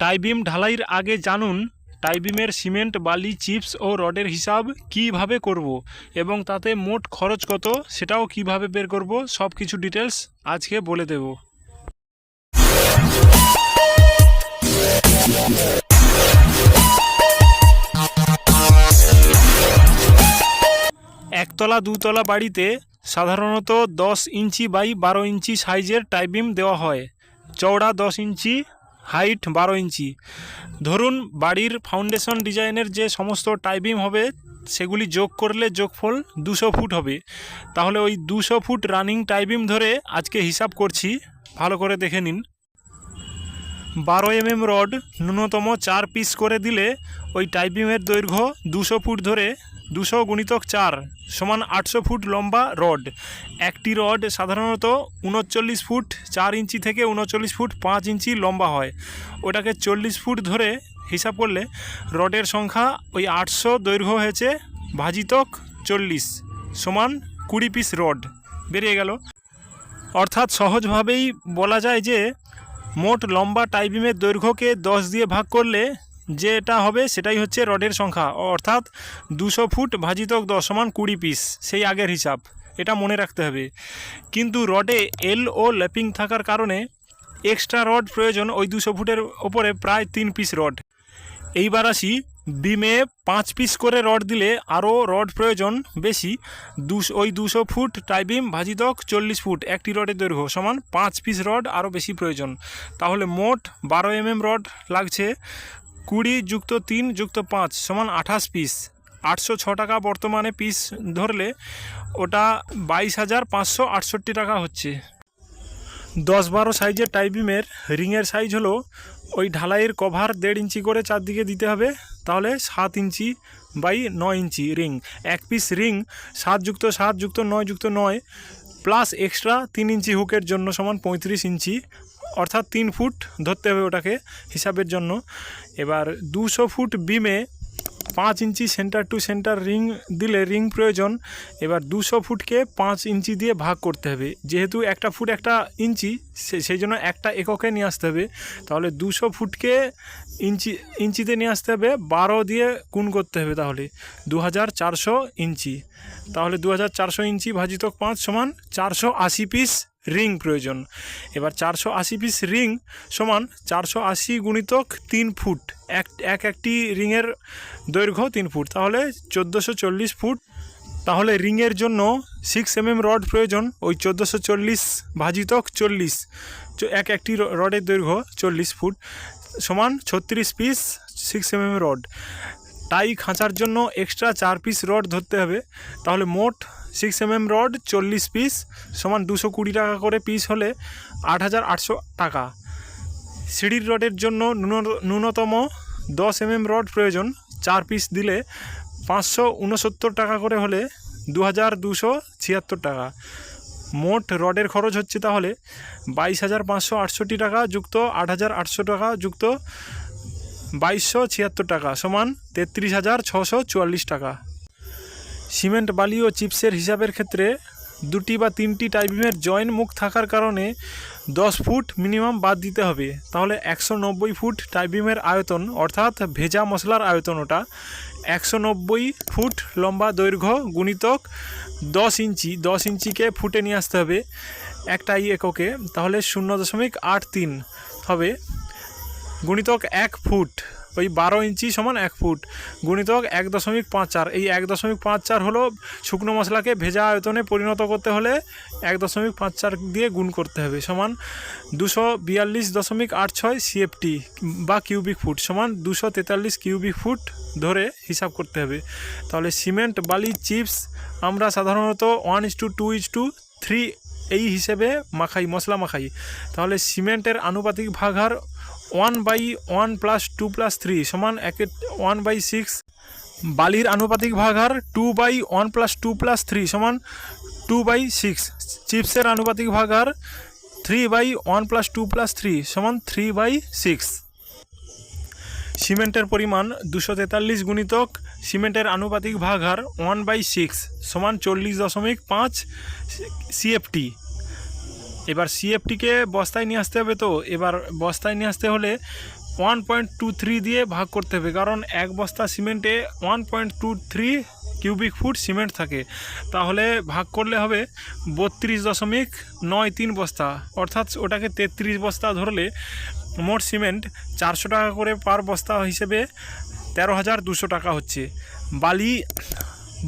Tie beam ঢালাইয়ের আগে জানুন টাইবিমের সিমেন্ট, বালি, চিপস ও রডের হিসাব কীভাবে করব এবং তাতে মোট খরচ কত সেটাও কীভাবে বের করব সব কিছু ডিটেলস আজকে বলে দেব। একতলা, দুতলা বাড়িতে সাধারণত দশ ইঞ্চি বাই বারো ইঞ্চি সাইজের টাইবিম দেওয়া হয়। চওড়া দশ ইঞ্চি হাইট বারো ইঞ্চি। ধরুন বাড়ির ফাউন্ডেশন ডিজাইনের যে সমস্ত টাইবিম হবে, সেগুলি যোগ করলে যোগফল দুশো ফুট হবে। তাহলে ওই দুশো ফুট রানিং টাইবিম ধরে আজকে হিসাব করছি, ভালো করে দেখে নিন। বারো এমএম রড ন্যূনতম চার পিস করে দিলে ওই টাইপিংয়ের দৈর্ঘ্য দুশো ফুট ধরে দুশো গুণিতক চার সমান আটশো ফুট লম্বা রড। একটি রড সাধারণত উনচল্লিশ ফুট চার ইঞ্চি থেকে উনচল্লিশ ফুট পাঁচ ইঞ্চি লম্বা হয়। ওটাকে চল্লিশ ফুট ধরে হিসাব করলে রডের সংখ্যা ওই আটশো দৈর্ঘ্য হয়েছে ভাজিতক চল্লিশ সমান কুড়ি পিস রড। বেরিয়ে গেল। অর্থাৎ সহজভাবেই বলা যায় যে মোট লম্বা টাইবিমের দৈর্ঘ্যকে দশ দিয়ে ভাগ করলে যেটা হবে সেটাই হচ্ছে রডের সংখ্যা। অর্থাৎ দুশো ফুট ভাজিতক দশ সমান কুড়ি পিস সেই আগের হিসাব। এটা মনে রাখতে হবে। কিন্তু রডে এল ও ল্যাপিং থাকার কারণে এক্সট্রা রড প্রয়োজন ওই দুশো ফুটের ওপরে প্রায় তিন পিস রড। এইবার আসি বিমে পাঁচ পিস করে রড দিলে আরও রড প্রয়োজন বেশি। দুশো, ওই দুশো ফুট টাইবিম ভাজিতক চল্লিশ ফুট, একটি রডের দৈর্ঘ্য সমান পাঁচ পিস রড আরও বেশি প্রয়োজন। তাহলে মোট বারো এমএম রড লাগছে। কুড়ি যুক্ত তিন যুক্ত পাঁচ সমান আঠাশ পিস। আটশো ছ টাকা বর্তমানে পিস ধরলে ওটা বাইশ হাজার পাঁচশো আটষট্টি টাকা হচ্ছে। দশ বারো সাইজের টাইবিমের রিংয়ের সাইজ হলো ওই ঢালাইয়ের কভার দেড় ইঞ্চি করে চারদিকে দিতে হবে। তাহলে সাত ইঞ্চি বাই নয় ইঞ্চি রিং। এক পিস রিং, সাত যুক্ত সাত যুক্ত নয় যুক্ত নয় প্লাস এক্সট্রা তিন ইঞ্চি হুকের জন্য সমান পঁয়ত্রিশ ইঞ্চি, অর্থাৎ তিন ফুট ধরতে হবে ওটাকে হিসাবের জন্য। এবার দুশো ফুট বিমে পাঁচ ইঞ্চি সেন্টার টু সেন্টার রিং দিলে রিং প্রয়োজন। এবার দুশো ফুটকে পাঁচ ইঞ্চি দিয়ে ভাগ করতে হবে। যেহেতু একটা ফুট একটা ইঞ্চি সেই জন্য একটা এককে নিয়ে আসতে হবে। তাহলে দুশো ফুটকে ইঞ্চি, ইঞ্চিতে নিয়ে আসতে হবে, বারো দিয়ে গুণ করতে হবে তাহলে দু হাজার চারশো ইঞ্চি। তাহলে দু হাজার চারশো ইঞ্চি ভাজিতক পাঁচ সমান চারশো আশি পিস রিং প্রয়োজন। এবার চারশো আশি পিস রিং সমান চারশো আশি গুণিতক তিন ফুট। এক এক একটি রিংয়ের দৈর্ঘ্য তিন ফুট। তাহলে চোদ্দোশো চল্লিশ ফুট। তাহলে রিংয়ের জন্য সিক্স এমএম রড প্রয়োজন। ওই চোদ্দোশো চল্লিশ ভাজিতক চল্লিশ। এক একটি রডের দৈর্ঘ্য চল্লিশ ফুট। সমান ছত্রিশ piece six MM rod tie খাঁচার জন্য এক্সট্রা চার পিস রড ধরতে হবে। তাহলে মোট সিক্স এমএম রড চল্লিশ পিস সমান দুশো কুড়ি টাকা করে পিস হলে আট হাজার আটশো টাকা। সিঁড়ির রডের জন্য ন্যূন- ন্যূনতম দশ এমএম রড প্রয়োজন। চার পিস দিলে পাঁচশো উনসত্তর টাকা করে হলে দু হাজার দুশো ছিয়াত্তর টাকা। মোট রডের খরচ হচ্ছে তাহলে বাইশ হাজার পাঁচশো আটষট্টি টাকা যুক্ত আট হাজার আটশো টাকা যুক্ত বাইশশো ছিয়াত্তর টাকা সমান তেত্রিশ হাজার ছশো চুয়াল্লিশ টাকা। সিমেন্ট, বালি ও চিপসের হিসাবের ক্ষেত্রে দুটি বা তিনটি টাইপিমের জয়েন্ট মুখ থাকার কারণে দশ ফুট মিনিমাম বাদ দিতে হবে। তাহলে একশো নব্বই ফুট টাইপিমের আয়তন, অর্থাৎ ভেজা মশলার আয়তন ওটা, একশো নব্বই ফুট লম্বা দৈর্ঘ্য গুণিতক দশ ইঞ্চি, দশ ইঞ্চিকে ফুটে নিয়ে আসতে হবে একটাই এককে, তাহলে শূন্য দশমিক আট তিন হবে গুণিতক এক ফুট। ওই বারো ইঞ্চি সমান এক ফুট। গুণিতক এক দশমিক পাঁচ চার। এই এক দশমিক পাঁচ চার হলো শুকনো মশলাকে ভেজা আয়তনে পরিণত করতে হলে এক দশমিক পাঁচ চার দিয়ে গুণ করতে হবে। সমান দুশো বিয়াল্লিশ দশমিক আট ছয় সিএফটি বা কিউবিক ফুট। সমান দুশো তেতাল্লিশ কিউবিক ফুট ধরে হিসাব করতে হবে। তাহলে সিমেন্ট, বালি, চিপস আমরা সাধারণত one is to two is to three এই হিসেবে মাখাই, মশলা মাখাই। তাহলে সিমেন্টের আনুপাতিক ভাগার one by one plus two plus three সমান একে ওয়ান বাই সিক্স। বালির আনুপাতিক ভাগার two by one plus two plus three সমান টু বাই সিক্স। চিপসের আনুপাতিক ভাগার three by one plus two plus three সমান থ্রি বাই সিক্স। সিমেন্টের পরিমাণ দুশো তেতাল্লিশ গুণিতক। সিমেন্টের আনুপাতিক ভাগার ওয়ান বাই সিক্স সমান চল্লিশ দশমিক পাঁচ সিএফটি এবার সিএফটিকে বস্তায় নিয়ে আসতে হবে তো। এবার বস্তায় নিয়ে আসতে হলে ওয়ান পয়েন্ট টু থ্রি দিয়ে ভাগ করতে হবে, কারণ এক বস্তা সিমেন্টে one point two three cubic foot cement থাকে। তাহলে ভাগ করলে হবে বত্রিশ দশমিক নয় তিন বস্তা, অর্থাৎ ওটাকে তেত্রিশ বস্তা ধরলে মোট সিমেন্ট চারশো টাকা করে পার বস্তা হিসেবে তেরো হাজার দুশো টাকা হচ্ছে। বালি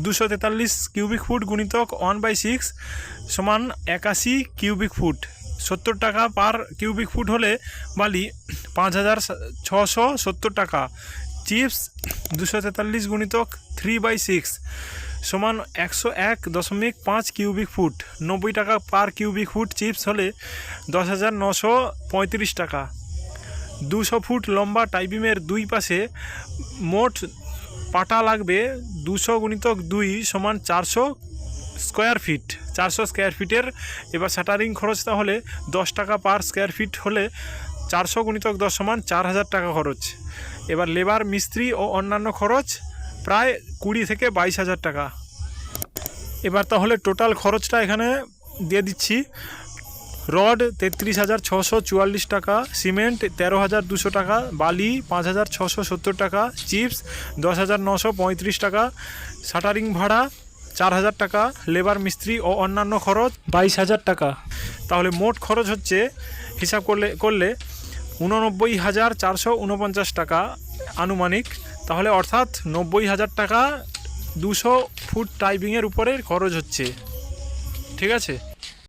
দুশো তেতাল্লিশ কিউবিক ফুট গুণিতক ওয়ান বাই সিক্স সমান একাশি কিউবিক ফুট। সত্তর টাকা পার কিউবিক ফুট হলে বালি পাঁচ হাজার ছশো সত্তর টাকা। চিপস দুশো তেতাল্লিশ গুণিতক থ্রি বাই সিক্স সমান একশো এক দশমিক পাঁচ কিউবিক ফুট। নব্বই টাকা পার কিউবিক ফুট চিপস হলে দশ হাজার নশো পঁয়ত্রিশ টাকা। দুশো ফুট লম্বা টাইবিমের দুই পাশে মোট পাটা লাগবে দুশো গুণিতক দুই সমান চারশো স্কোয়ার ফিট, চারশো স্কোয়ার ফিটের। এবার শাটারিং খরচ তাহলে দশ টাকা পার স্কোয়ার ফিট হলে চারশো গুণিতক দশ সমান চার হাজার টাকা খরচ। এবার লেবার মিস্ত্রি ও অন্যান্য খরচ প্রায় কুড়ি থেকে বাইশ হাজার টাকা। এবার তাহলে টোটাল খরচটা এখানে দিয়ে দিচ্ছি। রড তেত্রিশ হাজার ছশো চুয়াল্লিশ টাকা, সিমেন্ট তেরো হাজার দুশো টাকা, বালি পাঁচ হাজার ছশো সত্তর টাকা, চিপস দশ হাজার নশো পঁয়ত্রিশ টাকা, শাটারিং ভাড়া চার হাজার টাকা, লেবার মিস্ত্রি ও অন্যান্য খরচ বাইশ হাজার টাকা। তাহলে মোট খরচ হচ্ছে হিসাব করলে করলে উননব্বই হাজার চারশো উনপঞ্চাশ টাকা আনুমানিক। তাহলে অর্থাৎ নব্বই হাজার টাকা দুশো ফুট টাইপিংয়ের উপরে খরচ হচ্ছে। ঠিক আছে?